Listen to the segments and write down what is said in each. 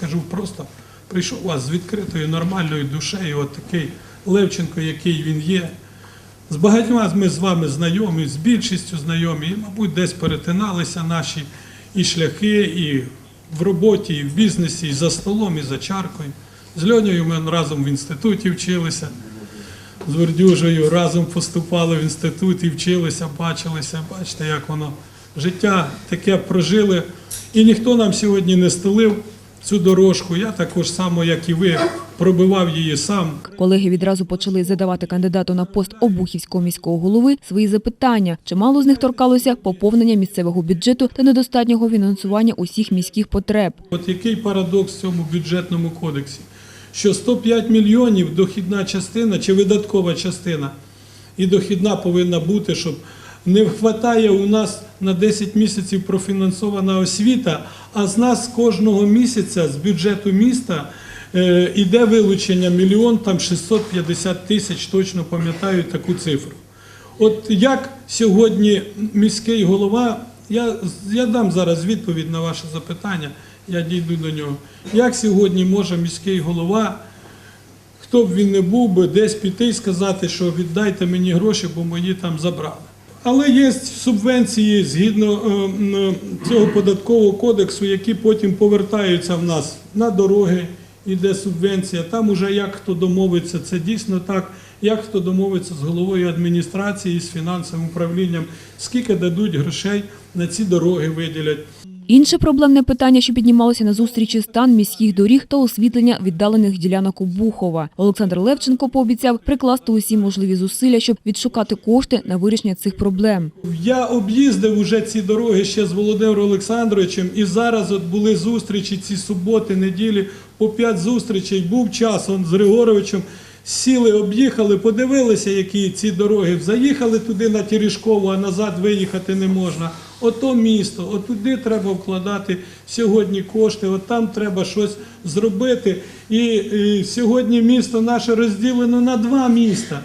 кажу, просто прийшов вас з відкритою нормальною душею, от такий Левченко, який він є. З багатьма ми з вами знайомі, з більшістю знайомі, і, мабуть, десь перетиналися наші і шляхи, і в роботі, і в бізнесі, і за столом, і за чаркою. З Льонею ми разом в інституті вчилися, з Вердюжею разом поступали в інститут і вчилися, бачилися. Бачите, як воно життя таке прожили. І ніхто нам сьогодні не стелив цю дорожку. Я також само, як і ви, пробивав її сам. Колеги відразу почали задавати кандидату на пост Обухівського міського голови свої запитання. Чимало з них торкалося поповнення місцевого бюджету та недостатнього фінансування усіх міських потреб. От який парадокс в цьому бюджетному кодексі? Що 105 мільйонів дохідна частина чи видаткова частина, і дохідна повинна бути, щоб не вистачає у нас на 10 місяців профінансована освіта, а з нас кожного місяця з бюджету міста е, іде вилучення мільйон там 650 тисяч, точно пам'ятаю таку цифру. От як сьогодні міський голова, я, я дам зараз відповідь на ваше запитання, я дійду до нього. Як сьогодні може міський голова, хто б він не був би, десь піти і сказати, що віддайте мені гроші, бо мої там забрали. Але є субвенції згідно е, цього податкового кодексу, які потім повертаються в нас на дороги, іде субвенція. Там уже як хто домовиться, це дійсно так, як хто домовиться з головою адміністрації, з фінансовим управлінням, скільки дадуть грошей на ці дороги виділять. Інше проблемне питання, що піднімалося на зустрічі стан міських доріг та освітлення віддалених ділянок Обухова. Олександр Левченко пообіцяв прикласти усі можливі зусилля, щоб відшукати кошти на вирішення цих проблем. Я об'їздив уже ці дороги ще з Володимиром Олександровичем, і зараз от були зустрічі ці суботи, неділі, по п'ять зустрічей. Був час з Григоровичем. Сіли, об'їхали, подивилися, які ці дороги. Заїхали туди на Тірішкову, а назад виїхати не можна. Ото місто, от туди треба вкладати сьогодні кошти, от там треба щось зробити. І, і сьогодні місто наше розділено на два міста.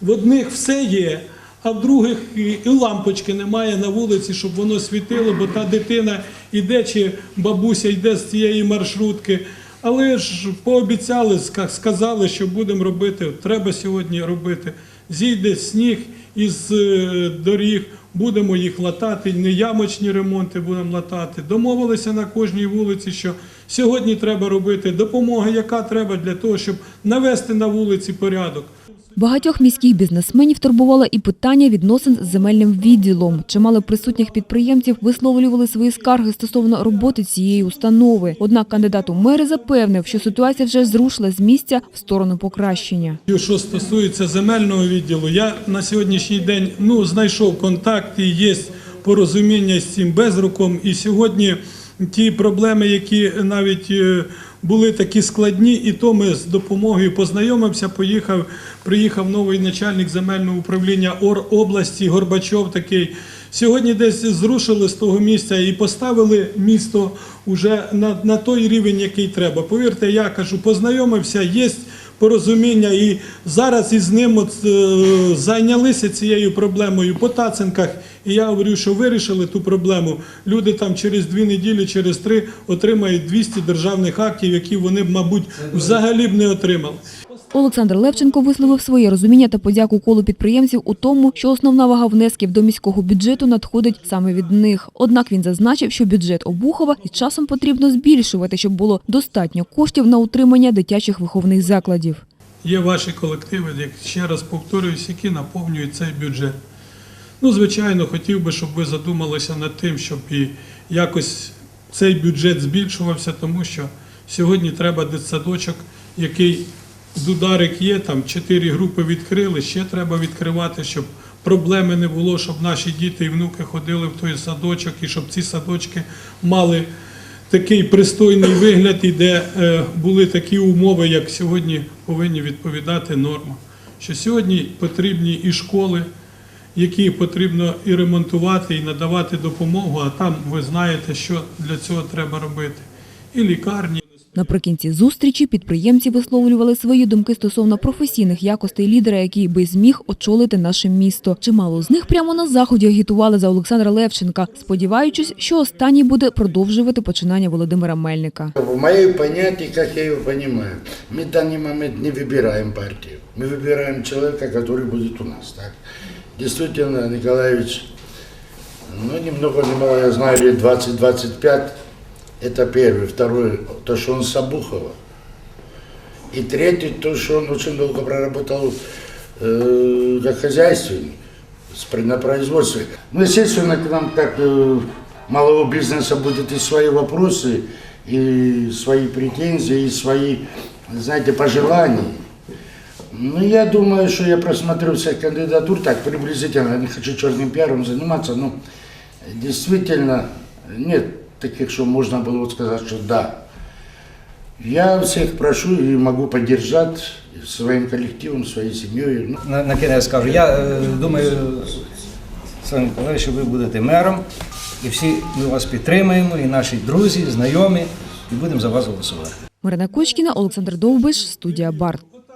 В одних все є, а в других і лампочки немає на вулиці, щоб воно світило, бо та дитина йде чи бабуся йде з цієї маршрутки. Але ж пообіцяли, ска- сказали, що будемо робити, треба сьогодні робити. Зійде сніг із е, доріг, будемо їх латати, не ямочні ремонти будемо латати. Домовилися на кожній вулиці, що сьогодні треба робити допомога, яка треба для того, щоб навести на вулиці порядок. Багатьох міських бізнесменів турбувало і питання відносин з земельним відділом. Чимало присутніх підприємців висловлювали свої скарги стосовно роботи цієї установи. Однак кандидат у мери запевнив, що ситуація вже зрушила з місця в сторону покращення. Що стосується земельного відділу, я на сьогоднішній день ну, знайшов контакт і є порозуміння з цим безруком. І сьогодні ті проблеми, які навіть е, були такі складні, і то ми з допомогою познайомився. Поїхав, приїхав новий начальник земельного управління ОР області Горбачов такий. Сьогодні десь зрушили з того місця і поставили місто уже на, на той рівень, який треба. Повірте, я кажу, познайомився, є порозуміння, і зараз із ним от, е, зайнялися цією проблемою по Таценках. І я говорю, що вирішили ту проблему. Люди там через дві неділі, через три отримають 200 державних актів, які вони б, мабуть, взагалі б не отримали. Олександр Левченко висловив своє розуміння та подяку колу підприємців у тому, що основна вага внесків до міського бюджету надходить саме від них. Однак він зазначив, що бюджет Обухова із часом потрібно збільшувати, щоб було достатньо коштів на утримання дитячих виховних закладів. Є ваші колективи, як ще раз повторююсь, які наповнюють цей бюджет. Ну, звичайно, хотів би, щоб ви задумалися над тим, щоб і якось цей бюджет збільшувався, тому що сьогодні треба дитсадочок, який дударик є, там чотири групи відкрили, ще треба відкривати, щоб проблеми не було, щоб наші діти і внуки ходили в той садочок і щоб ці садочки мали такий пристойний вигляд, і де е, були такі умови, як сьогодні повинні відповідати нормам. Що сьогодні потрібні і школи, які потрібно і ремонтувати, і надавати допомогу, а там ви знаєте, що для цього треба робити. І лікарні. Наприкінці зустрічі підприємці висловлювали свої думки стосовно професійних якостей лідера, який би зміг очолити наше місто. Чимало з них прямо на заході агітували за Олександра Левченка, сподіваючись, що останній буде продовжувати починання Володимира Мельника. В моей понятии, как я его понимаю, мы в данный момент не выбираем партию. Мы выбираем человека, который будет у нас. Так? Действительно, Николаевич, ну, ни много ни мало, я знаю, лет 20-25, это первый. Второй, то, что он с Обухова. И третий, то, что он очень долго проработал э, как хозяйственник на производстве. Ну, естественно, к нам как э, малого бизнеса будут и свои вопросы, и свои претензии, и свои, знаете, пожелания. Ну, я думаю, что я просмотрю всех кандидатур, так, приблизительно, я не хочу черным пиаром заниматься, но действительно нет таких, что можно было вот сказать, что да. Я всех прошу и могу поддержать своим коллективом, своей семьей. Ну, На, на кінець скажу, я е, думаю, Олександр Миколаївич, що ви будете мером, і всі ми вас підтримаємо, і наші друзі, знайомі, і будемо за вас голосувати. Марина Кочкіна, Олександр Довбиш, студія Барт.